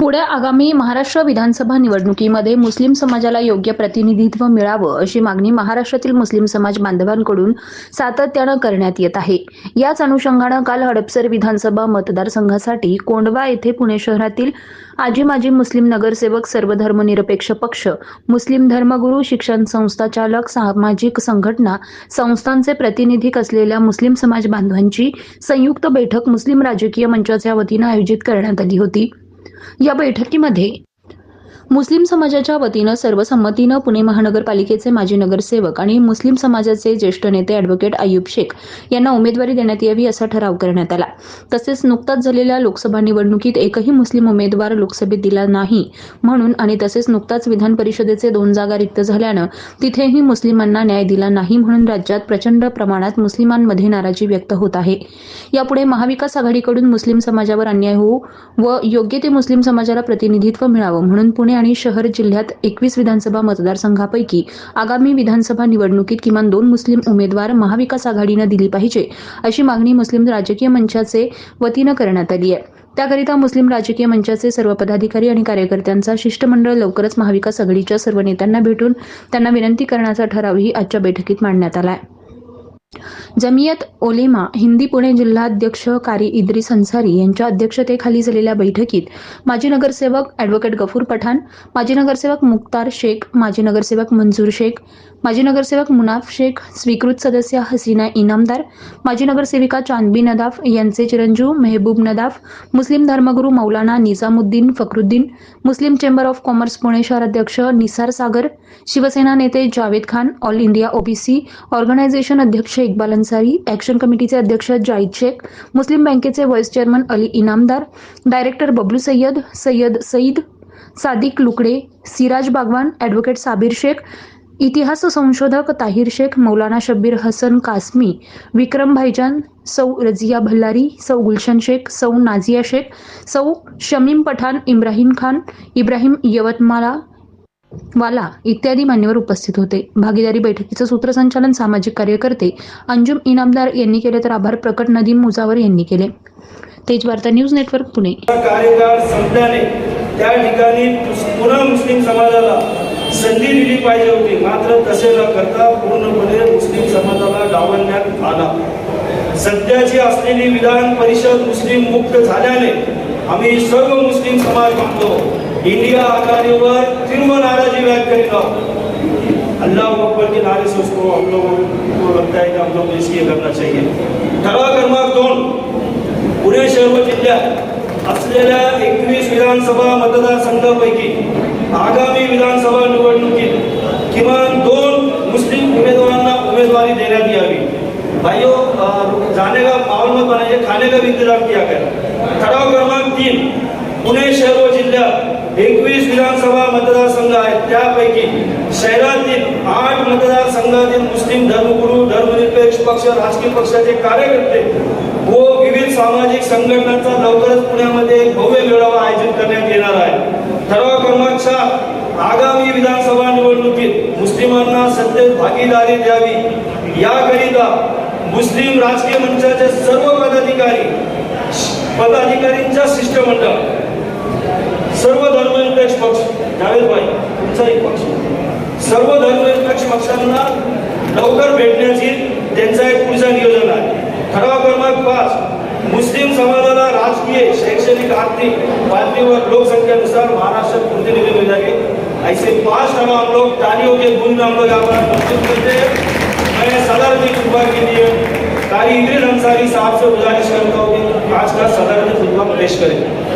पुढे आगामी महाराष्ट्र विधानसभा निवडणुकीमध्ये मुस्लिम समाजाला योग्य प्रतिनिधित्व मिळावं अशी मागणी महाराष्ट्रातील मुस्लिम समाज बांधवांकडून सातत्यानं करण्यात येत आहे. याच अनुषंगानं काल हडपसर विधानसभा मतदारसंघासाठी कोंडवा येथे पुणे शहरातील आजी माजी मुस्लिम नगरसेवक सर्व धर्मनिरपेक्ष पक्ष मुस्लिम धर्मगुरू शिक्षण संस्था चालक सामाजिक संघटना संस्थांचे प्रतिनिधिक असलेल्या मुस्लिम समाज बांधवांची संयुक्त बैठक मुस्लिम राजकीय मंचाच्या वतीनं आयोजित करण्यात आली होती. या बैठकीमध्ये मुस्लिम समाजाच्या वतीनं सर्वसंमतीनं पुणे महानगरपालिकेचे माजी नगरसेवक आणि मुस्लिम समाजाचे ज्येष्ठ नेते अॅडव्होकेट आयुब शेख यांना उमेदवारी देण्यात यावी असा ठराव करण्यात आला. तसेच नुकताच झालेल्या लोकसभा निवडणुकीत एकही मुस्लिम उमेदवार लोकसभेत दिला नाही म्हणून आणि तसेच नुकताच विधान परिषदेचे दोन जागा रिक्त झाल्यानं तिथेही मुस्लिमांना न्याय दिला नाही म्हणून राज्यात प्रचंड प्रमाणात मुस्लिमांमध्ये नाराजी व्यक्त होत आहे. यापुढे महाविकास आघाडीकडून मुस्लिम समाजावर अन्याय होऊ व योग्य ते मुस्लिम समाजाला प्रतिनिधित्व मिळावं म्हणून पुणे आणि शहर जिल्ह्यात एकवीस विधानसभा मतदारसंघापैकी आगामी विधानसभा निवडणुकीत किमान दोन मुस्लिम उमेदवार महाविकास आघाडीनं दिली पाहिजे अशी मागणी मुस्लिम राजकीय मंचाचे वतीनं करण्यात आली आहे. त्याकरिता मुस्लिम राजकीय मंचाचे सर्व पदाधिकारी आणि कार्यकर्त्यांचा शिष्टमंडळ लवकरच महाविकास आघाडीच्या सर्व नेत्यांना भेटून त्यांना विनंती करण्याचा ठरावही आजच्या बैठकीत मांडण्यात आला आहे. जमियत ओलेमा हिंदी पुणे जिल्हाध्यक्ष कारी इद्रिस अन्सारी यांच्या अध्यक्षतेखाली झालेल्या बैठकीत माजी नगरसेवक ॲडव्होकेट गफूर पठाण माजी नगरसेवक मुक्तार शेख माजी नगरसेवक मंजूर शेख माजी नगरसेवक मुनाफ शेख स्वीकृत सदस्य हसीना इनामदार माजी नगरसेविका चांदबी नदाफ यांचे चिरंजीव मेहबूब नदाफ मुस्लिम धर्मगुरू मौलाना निजामुद्दीन फखरुद्दीन मुस्लिम चेंबर ऑफ कॉमर्स पुणे शहर अध्यक्ष निसार सागर शिवसेना नेते Javed Khan all India OBC organisation अध्यक्ष इक्बाल अन्सारी ॲक्शन कमिटीचे अध्यक्ष जाईद शेख मुस्लिम बँकेचे vice chairman Ali Inamdar director Bablu Sayyed Sayyed Saeed Sadiq Lukade Siraj Bagwan advocate Sabir Shaikh इतिहास संशोधक ताहिर शेख मौलाना शब्बीर हसन कासमी विक्रम भाईजान सौ रजिया भल्लारी सौ गुलशन शेख सौ नाझिया शेख सौ शमीम पठाण इब्राहिम खान इब्राहिम यवतमाला वाला इत्यादी मान्यवर उपस्थित होते. भागीदारी बैठकीचं सूत्रसंचालन सामाजिक कार्यकर्ते अंजुम इनामदार यांनी केले तर आभार प्रकट नदीम मुजावर यांनी केले. तेज वार्ता न्यूज नेटवर्क पुणे. कार्यकाळ संपल्याने त्या ठिकाणी पुन्हा मुस्लिम समाजाला संधी दिली पाहिजे होती. मात्र तसे न करता पूर्णपणे मुस्लिम समाजाला डावलण्यात आला. सध्याची असलेली विधान परिषद मुस्लिम मुक्त झाल्याने आम्ही सर्व मुस्लिम समाज मानतो इंडिया आघाडीवर तीव्र नाराजी व्यक्त करीत आहोत अल्लाह अकबर के नारे से उसको हम लोगों को लगता है कि हम लोग इसलिए करना चाहिए ठराव क्रमांक दोन. पुणे शहर व जिल्ह्यात असलेल्या एकवीस विधानसभा मतदारसंघापैकी आगामी विधानसभा निवडणुकीत किमान दोन मुस्लिम उमेदवारांना मुआवजे देना भी अभी। भाइयों जाने का माहौल मत बनाइए खाने का भी इंतजाम किया गया। ठराव क्रमांक तीन पुणे शहर व जिल्ह्यात एकवीस विधानसभा मतदारसंघ आहेत त्यापैकी शहरातील आठ मतदारसंघातील मुस्लिम धर्मगुरू धर्मनिरपेक्ष पक्ष राजकीय पक्षाचे कार्यकर्ते व विविध सामाजिक संघटनांचा लवकरच पुण्यामध्ये एक भव्य मेळावा आयोजित करण्यात येणार आहे. ठराव क्रमांक सात आगामी विधानसभा निवडणुकीत मुस्लिमांना सत्तेत भागीदारी द्यावी. याकरिता मुस्लिम राजकीय मंचाचे सर्व पदाधिकारी पदाधिकारींचा शिष्टमंडळ सर्व धर्मनिरपेक्ष पक्ष जावेद भाई तुमचा एक पक्ष. सर्व धर्मनिरपेक्ष पक्षांना लवकर भेटण्याची त्यांचा एक पुढचा नियोजन आहे. ठराव क्रमांक पाच मुस्लिम समाजाला राजकीय शैक्षणिक आर्थिक बातमीवर लोकसंख्येनुसार महाराष्ट्रात प्रतिनिधी मिलेंगे ऐसे पांच ठराव हम लोग तालियों के गुण हम लोग यहाँ पर करते हैं मैं सदर की खुतबा के लिए कारी इद्रिस अंसारी साहब से गुजारिश करता हूँ कि आज का सदर की खुतबा पेश करें।